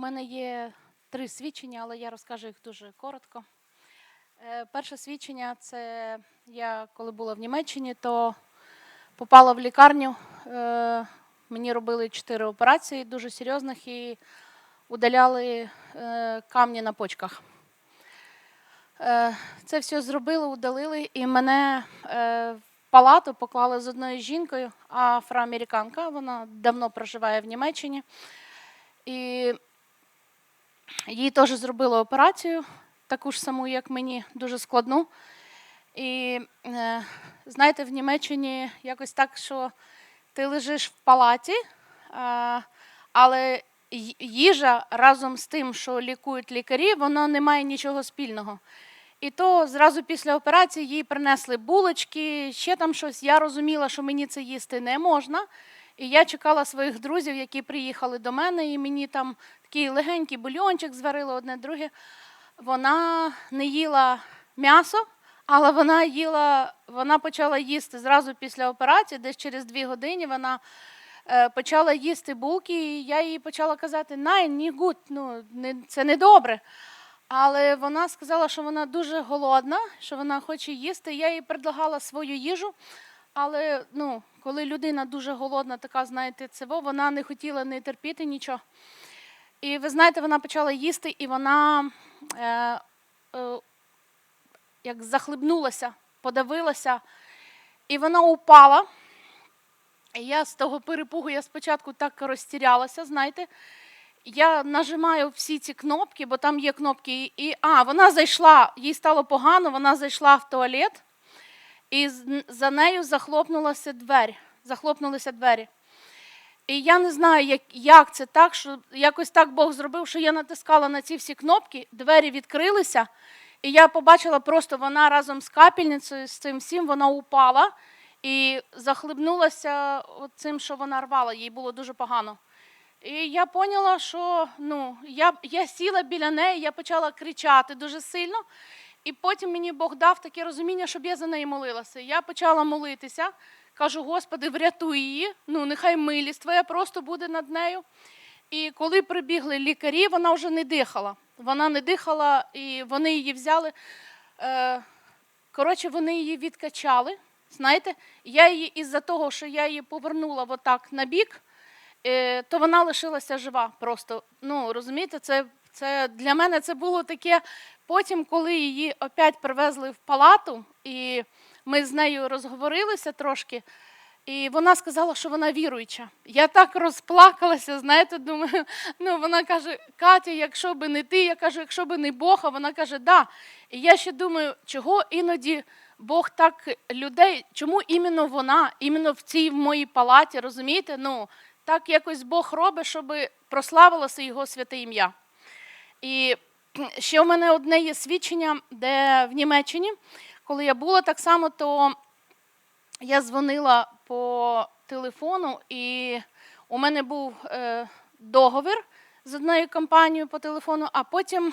мене є три свідчення, але я розкажу їх дуже коротко. Е, Перше свідчення це я коли була в Німеччині, то попала в лікарню. Е, Мені робили чотири операції дуже серйозних і удаляли е, камні на почках. Це все зробили, удалили, і мене в палату поклали з одною жінкою, афроамериканка. Вона давно проживає в Німеччині. І їй теж зробили операцію, таку ж саму, як мені, дуже складну. І е, знаєте, в Німеччині якось так, що ти лежиш в палаті, е, але їжа разом з тим, що лікують лікарі, воно не має нічого спільного. І то зразу після операції їй принесли булочки, ще там щось. Я розуміла, що мені це їсти не можна. І я чекала своїх друзів, які приїхали до мене, і мені там такий легенький бульйончик зварили одне друге. Вона не їла м'ясо, але вона їла, вона почала їсти зразу після операції, десь через дві години вона е, почала їсти булки, і я їй почала казати, най, ні гуд, ну, не, це не добре. Але вона сказала, що вона дуже голодна, що вона хоче їсти. Я їй предлагала свою їжу. Але ну, коли людина дуже голодна, така, знаєте, це вона не хотіла не терпіти нічого. І ви знаєте, вона почала їсти, і вона е, е, як захлебнулася, подавилася, і вона упала. І я з того перепугу я спочатку так розтірялася, знаєте. Я нажимаю всі ці кнопки, бо там є кнопки. І а, вона зайшла, їй стало погано, вона зайшла в туалет, і за нею захлопнулася двері. Захлопнулися двері. І я не знаю, як, як це так, що якось так Бог зробив, що я натискала на ці всі кнопки, двері відкрилися, і я побачила просто вона разом з капельницею, з цим всім, вона упала і захлебнулася цим, що вона рвала, їй було дуже погано. І я поняла, що ну, я, я сіла біля неї, я почала кричати дуже сильно. І потім мені Бог дав таке розуміння, щоб я за неї молилася. Я почала молитися, кажу, Господи, врятуй її, ну нехай милість твоя просто буде над нею. І коли прибігли лікарі, вона вже не дихала. Вона не дихала, і вони її взяли. Е, коротше, вони її відкачали. Знаєте, я її із-за того, що я її повернула отак на бік, е, то вона лишилася жива. Просто ну розумієте, це, це для мене це було таке. Потім, коли її опять привезли в палату, і ми з нею розговорилися трошки, і вона сказала, що вона віруюча. Я так розплакалася, знаєте, думаю, ну вона каже, Катя, якщо би не ти, я кажу, якщо би не Бог, а вона каже, да. І я ще думаю, чого іноді Бог так людей, чому іменно вона, іменно в цій в моїй палаті, розумієте? Ну, так якось Бог робить, щоб прославилося його святе ім'я. І ще в мене одне є свідчення, де в Німеччині, коли я була так само, то я дзвонила по телефону, і у мене був е, договір з однією компанією по телефону, а потім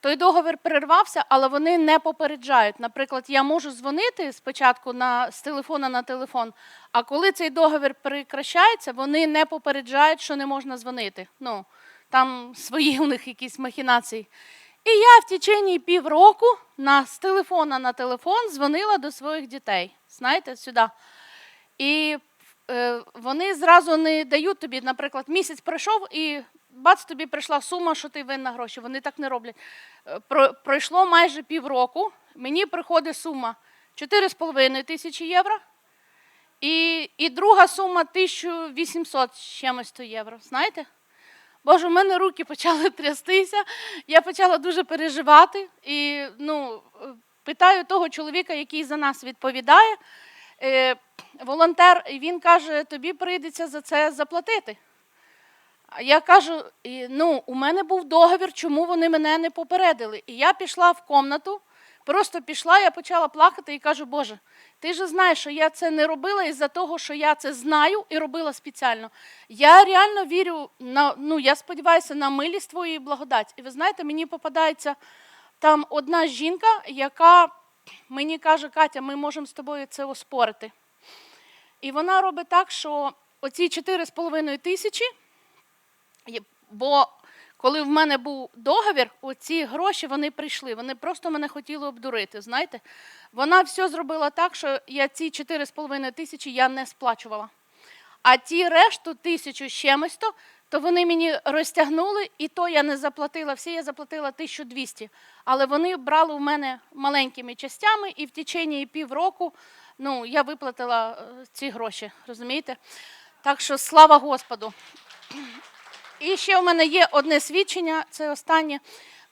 той договір перервався, але вони не попереджають. Наприклад, я можу дзвонити спочатку на, з телефона на телефон, а коли цей договір прекращається, вони не попереджають, що не можна дзвонити. Ну, там свої у них якісь махінації. І я в течение півроку на, з телефона на телефон дзвонила до своїх дітей. Знаєте, сюди. І е, вони зразу не дають тобі, наприклад, місяць пройшов і бац, тобі прийшла сума, що ти винна гроші. Вони так не роблять. Е, Про, пройшло майже півроку, мені приходить сума 4,5 тисячі євро. І, і друга сума 1800 з чимось євро. Знаєте? Боже, у мене руки почали трястися, я почала дуже переживати. І ну, питаю того чоловіка, який за нас відповідає. Е, волонтер, і він каже, тобі прийдеться за це заплатити. А я кажу: ну, у мене був договір, чому вони мене не попередили. І я пішла в комнату, просто пішла, я почала плакати і кажу, Боже, ти ж знаєш, що я це не робила із-за того, що я це знаю і робила спеціально. Я реально вірю, на, ну, я сподіваюся на милість твою і благодать. І ви знаєте, мені попадається там одна жінка, яка мені каже, Катя, ми можемо з тобою це оспорити. І вона робить так, що оці 4,5 тисячі, бо коли в мене був договір, оці гроші вони прийшли. Вони просто мене хотіли обдурити. Знаєте, вона все зробила так, що я ці 4,5 тисячі я не сплачувала. А ті решту тисячу з чимось то, то вони мені розтягнули, і то я не заплатила. Всі я заплатила 1200. Але вони брали у мене маленькими частями, і в течение півроку ну, я виплатила е, ці гроші. Розумієте? Так що слава Господу. І ще в мене є одне свідчення, це останнє.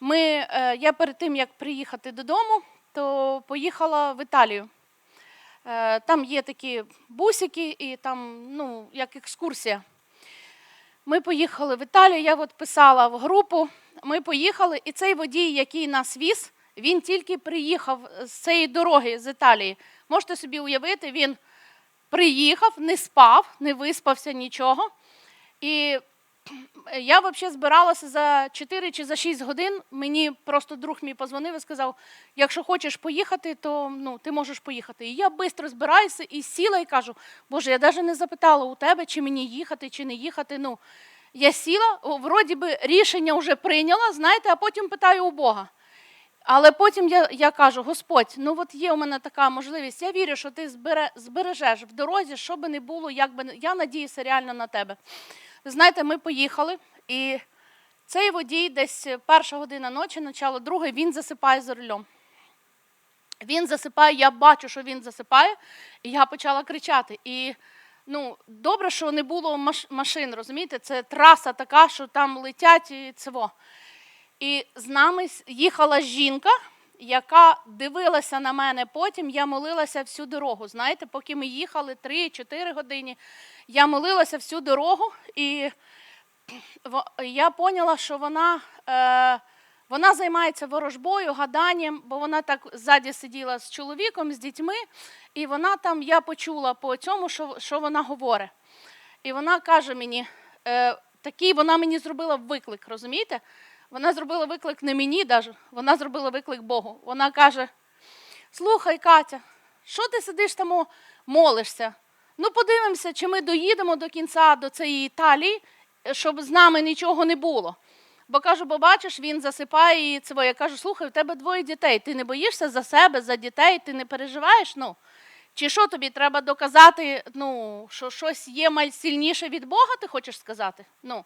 Ми, е, я перед тим, як приїхати додому, то поїхала в Італію. Е, Там є такі бусики, і там, ну, як екскурсія. Ми поїхали в Італію, я от писала в групу. Ми поїхали, і цей водій, який нас віз, він тільки приїхав з цієї дороги з Італії. Можете собі уявити, він приїхав, не спав, не виспався нічого. І я взагалі збиралася за 4 чи за 6 годин. Мені просто друг мій позвонив і сказав: якщо хочеш поїхати, то ну, ти можеш поїхати. І я швидко збираюся і сіла і кажу, Боже, я навіть не запитала у тебе, чи мені їхати, чи не їхати. Ну, я сіла, вроді би рішення вже прийняла, знаєте, а потім питаю у Бога. Але потім я, я кажу, Господь, ну от є у мене така можливість. Я вірю, що ти збере, збережеш в дорозі, що би не було, як би я надіюся реально на тебе. Знаєте, ми поїхали, і цей водій десь перша година ночі, начало другої, він засипає за рулем. Він засипає, я бачу, що він засипає, і я почала кричати. І ну, добре, що не було маш- машин, розумієте? Це траса така, що там летять і цього. І з нами їхала жінка, яка дивилася на мене потім. Я молилася всю дорогу. Знаєте, поки ми їхали 3-4 години, я молилася всю дорогу, і я поняла, що вона, е, вона займається ворожбою, гаданням, бо вона так ззаді сиділа з чоловіком, з дітьми, і вона там, я почула по цьому, що, що вона говорить. І вона каже мені, е, такий вона мені зробила виклик, розумієте? Вона зробила виклик не мені, даже, вона зробила виклик Богу. Вона каже: Слухай, Катя, що ти сидиш там молишся? Ну, подивимося, чи ми доїдемо до кінця до цієї Італії, щоб з нами нічого не було. Бо кажу, бо бачиш, він засипає і це. Я кажу, слухай, у тебе двоє дітей. Ти не боїшся за себе, за дітей, ти не переживаєш? Ну, чи що тобі треба доказати, ну, що щось є сильніше від Бога, ти хочеш сказати? Ну.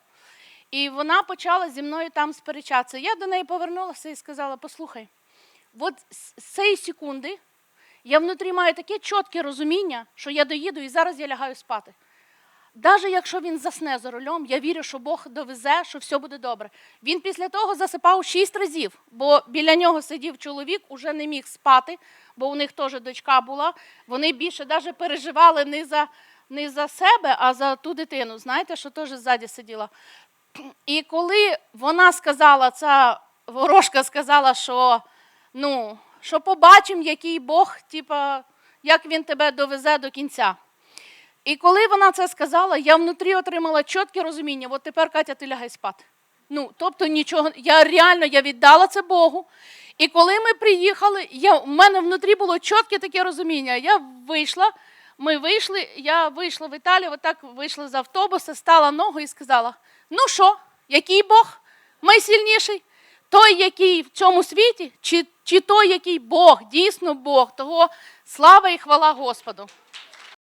І вона почала зі мною там сперечатися. Я до неї повернулася і сказала: послухай, от з цієї секунди я внутрі маю таке чітке розуміння, що я доїду і зараз я лягаю спати. Навіть якщо він засне за рулем, я вірю, що Бог довезе, що все буде добре. Він після того засипав шість разів, бо біля нього сидів чоловік, уже не міг спати, бо у них теж дочка була. Вони більше навіть переживали не за, не за себе, а за ту дитину. Знаєте, що теж ззаді сиділа. І коли вона сказала, ця ворожка сказала, що ну, що побачимо, який Бог, типа, як він тебе довезе до кінця. І коли вона це сказала, я внутрі отримала чітке розуміння, от тепер Катя, ти лягай спати. Ну, тобто нічого, я реально я віддала це Богу. І коли ми приїхали, я, в мене внутрі було чітке таке розуміння. Я вийшла, ми вийшли, я вийшла в Італію, отак вийшла з автобуса, стала ногу і сказала: ну що, який Бог? Ми сильніший? Той, який в цьому світі, чи, чи той, який Бог, дійсно Бог, того слава і хвала Господу.